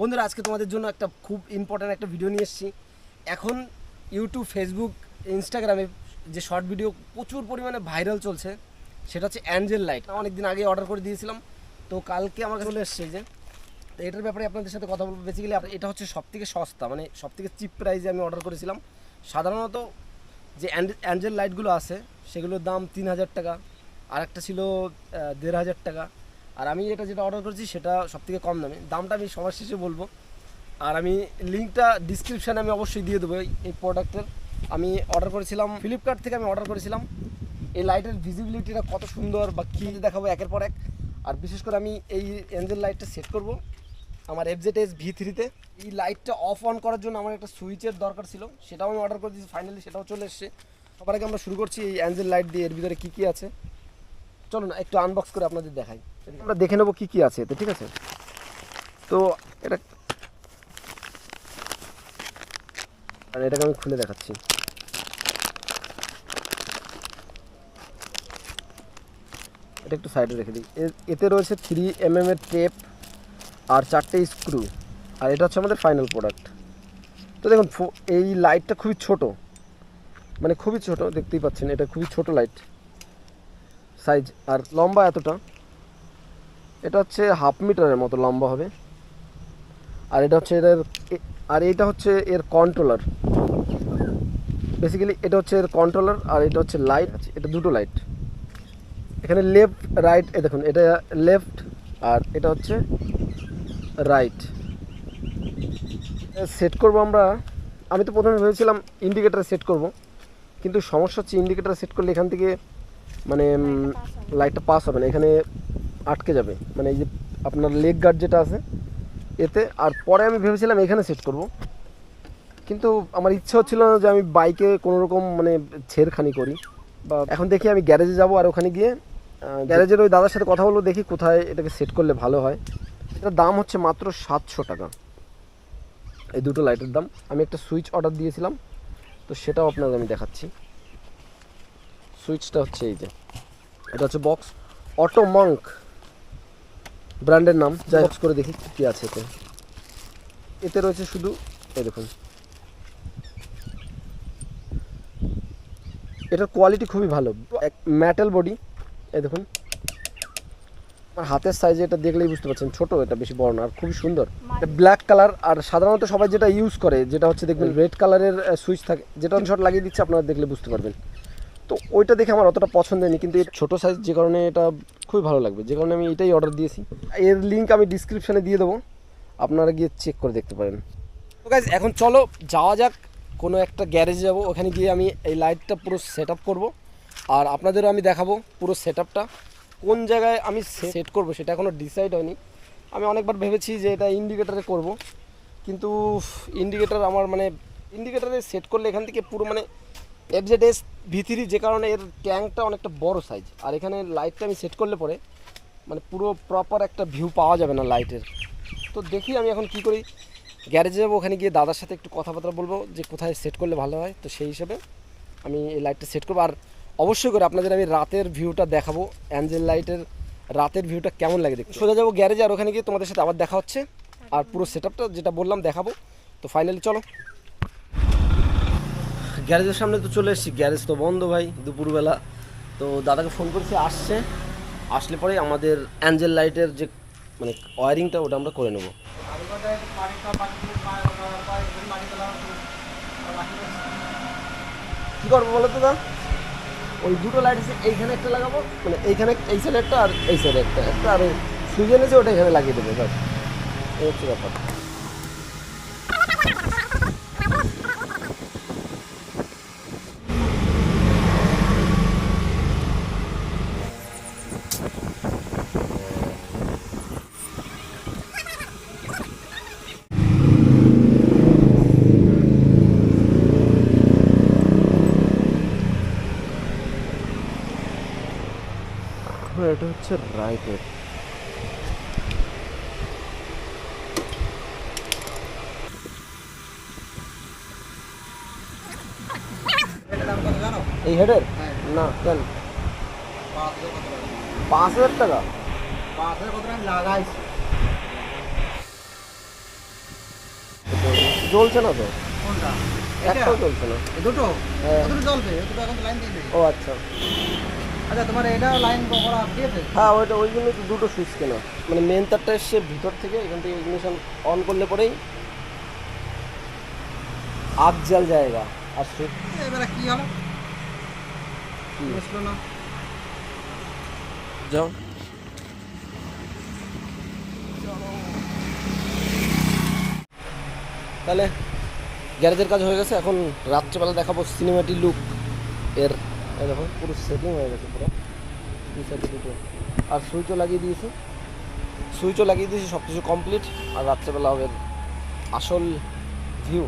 বন্ধুরা, আজকে তোমাদের জন্য একটা খুব ইম্পর্ট্যান্ট একটা ভিডিও নিয়ে এসেছি। এখন ইউটিউব ফেসবুক ইনস্টাগ্রামে যে শর্ট ভিডিও প্রচুর পরিমাণে ভাইরাল চলছে, সেটা হচ্ছে অ্যাঞ্জেল লাইট অনেক দিন আগে অর্ডার করে দিয়েছিলাম, তো কালকে আমার চলে এসছে যে। তো এটার ব্যাপারে আপনাদের সাথে কথা বলব। বেসিক্যালি এটা হচ্ছে সব থেকে সস্তা মানে সব থেকে চিপ প্রাইসে আমি অর্ডার করেছিলাম। সাধারণত যে অ্যাঞ্জেল লাইটগুলো আছে, সেগুলোর দাম তিন হাজার টাকা আর একটা ছিল দেড় হাজার টাকা। আর আমি এটা যেটা অর্ডার করেছি সেটা সব থেকে কম দামে। দামটা আমি সবার শেষে বলব। আর আমি লিঙ্কটা ডিসক্রিপশানে আমি অবশ্যই দিয়ে দেবো এই- প্রোডাক্টের আমি অর্ডার করেছিলাম ফ্লিপকার্ট থেকে আমি অর্ডার করেছিলাম। এই লাইটের ভিজিবিলিটিটা কত সুন্দর বা কী দেখাবো একের পর এক। আর বিশেষ করে আমি এই এঞ্জেল লাইটটা সেট করব আমার এফজেড এস ভি থ্রিতে এই লাইটটা অফ অন করার জন্য আমার একটা সুইচের দরকার ছিল, সেটাও আমি অর্ডার করে দিয়েছি ফাইনালি সেটাও চলে এসেছে। সবার আগে আমরা শুরু করছি এই অ্যাঞ্জেল লাইট দিয়ে, এর ভিতরে কী কী আছে। চলো না, একটু আনবক্স করে আপনাদের দেখাই। আমরা দেখে নেব কী কী আছে এতে, ঠিক আছে? তো এটা আর এটাকে আমি খুলে দেখাচ্ছি। এটা একটু সাইডে রেখে দিই। এতে রয়েছে থ্রি এম এর টেপ আর চারটে স্ক্রু আর এটা হচ্ছে আমাদের ফাইনাল প্রোডাক্ট তো দেখুন এই লাইটটা খুবই ছোট। মানে খুবই ছোট, দেখতেই পাচ্ছেন, এটা খুবই ছোট লাইট সাইজ আর লম্বা এতটা। এটা হচ্ছে হাফ মিটারের মতো লম্বা হবে। আর এটা হচ্ছে এর এ- আর এটা হচ্ছে এর কন্ট্রোলার বেসিক্যালি এটা হচ্ছে এর কন্ট্রোলার আর এটা হচ্ছে লাইট এটা দুটো লাইট এখানে লেফট রাইট এ দেখুন, এটা লেফট আর এটা হচ্ছে রাইট সেট করব আমরা, আমি তো প্রথমে ভেবেছিলাম ইন্ডিকেটার সেট করব, কিন্তু সমস্যা হচ্ছে ইন্ডিকেটার সেট করলে এখান থেকে মানে লাইটটা পাস হবে না। এখানে আটকে যাবে। মানে এই যে আপনার লেগ গার্ড যেটা আছে এতে আর পরে আমি ভেবেছিলাম এখানে সেট করব। কিন্তু আমার ইচ্ছা হচ্ছিল না যে আমি বাইকে কোনো রকম মানে ছেড়খানি করি। বা এখন দেখি আমি গ্যারেজে যাব আর ওখানে গিয়ে গ্যারেজের ওই দাদার সাথে কথা বলব দেখি কোথায় এটাকে সেট করলে ভালো হয়। এটার দাম হচ্ছে মাত্র সাতশো টাকা। এই দুটো লাইটের দাম। আমি একটা সুইচ অর্ডার দিয়েছিলাম তো সেটাও আপনাদের আমি দেখাচ্ছি। সুইচটা হচ্ছে এই যে এটা হচ্ছে বক্স অটো মঙ্ক ব্র্যান্ডের নাম যাই করে দেখি কী আছে এতে। এতে রয়েছে শুধু, এই দেখুন। এটার কোয়ালিটি খুবই ভালো। এক ম্যাটেল বডি এই দেখুন। আমার হাতের সাইজে এটা দেখলেই বুঝতে পারছেন, ছোট, এটা বেশি বড় না, আর খুবই সুন্দর। ব্ল্যাক কালার আর সাধারণত সবাই যেটা ইউজ করে, যেটা হচ্ছে দেখবেন রেড কালারের সুইচ থাকে, যেটা শট লাগিয়ে দিচ্ছে, আপনারা দেখলে বুঝতে পারবেন। তো ওইটা দেখে আমার অতটা পছন্দ হয়নি কিন্তু এর ছোটো সাইজ যে কারণে এটা খুবই ভালো লাগবে। যে কারণে আমি এটাই অর্ডার দিয়েছি। এর লিঙ্ক আমি ডিসক্রিপশানে দিয়ে দেবো। আপনারা গিয়ে চেক করে দেখতে পারেন। তো গাইজ এখন চলো যাওয়া যাক। কোনো একটা গ্যারেজে যাব। ওখানে গিয়ে আমি এই লাইটটা পুরো সেট আপ করব। আর আপনাদেরও আমি দেখাবো পুরো সেট আপটা কোন জায়গায় আমি সেট করব সেটা এখনও ডিসাইড হয়নি। আমি অনেকবার ভেবেছি যে এটা ইন্ডিকেটারে করব। কিন্তু ইন্ডিকেটার আমার মানে ইন্ডিকেটারে সেট করলে এখান থেকে পুরো মানে এফজেড এস ভিতরি যে কারণে এর ট্যাঙ্কটা অনেকটা বড় সাইজ আর এখানে লাইটটা আমি সেট করলে পরে মানে পুরো প্রপার একটা ভিউ পাওয়া যাবে না লাইটের তো দেখি আমি এখন কি করি। গ্যারেজে যাব, ওখানে গিয়ে দাদার সাথে একটু কথাবার্তা বলব যে কোথায় সেট করলে ভালো হয়। তো সেই হিসেবে আমি এই লাইটটা সেট করব। আর অবশ্যই করে আপনাদের আমি রাতের ভিউটা দেখাবো। অ্যাঞ্জেল লাইটের রাতের ভিউটা কেমন লাগে দেখতে। সোজা যাব গ্যারেজে আর ওখানে গিয়ে তোমাদের সাথে আবার দেখা হচ্ছে। আর পুরো সেট যেটা বললাম দেখাবো। তো ফাইনালি চলো। গ্যারেজের সামনে তো চলে এসেছি, গ্যারেজ তো বন্ধ ভাই দুপুরবেলা। তো দাদাকে ফোন করেছি, আসছে। আসলে পরে আমাদের অ্যাঞ্জেল লাইটের যে মানে ওয়ারিংটা ওটা আমরা করে নেব। কী করব বলো তো দা? ওই দুটো লাইট আছে, এইখানে একটা লাগাবো মানে এইখানে এই সাইডে একটা আর এই সাইডে একটা। একটা আর সুইচ এনেছে, ওটা এখানে লাগিয়ে দেবে ব্যাস এই হচ্ছে ব্যাপার। হ্যাঁ, এটা হচ্ছে রাইটের এই হেডের না কেন পাঁচ হাজার টাকা লাগাইছি জ্বলছে না তো কোনটা এটা একটাও জ্বলছে না এই দুটো হ্যাঁ। দুটো জ্বলবে এই দুটো এখন লাইন দিয়ে নেই ও আচ্ছা আচ্ছা তোমার এটা লাইন করা দিয়েছে হ্যাঁ ওইটা ওই জন্য তো দুটো সুইচ কেনা। মানে মেন তারটা এসছে ভিতর থেকে এখান থেকে ইগনিশন অন করলে পরেই আগ জাল জায়গা আর সুইচ এবারে কি হলো? বুঝলো না। যাও। তাহলে গ্যারেজের কাজ হয়ে গেছে এখন রাত্রেবেলা দেখাবো সিনেমাটি লুক এর এই দেখো পুরো সেটিং হয়ে গেছে পুরো। দুই দুটো আর সুইচও লাগিয়ে দিয়েছি। সুইচও লাগিয়ে দিয়েছি সব কিছু কমপ্লিট আর রাত্রেবেলা হবে আসল ভিউ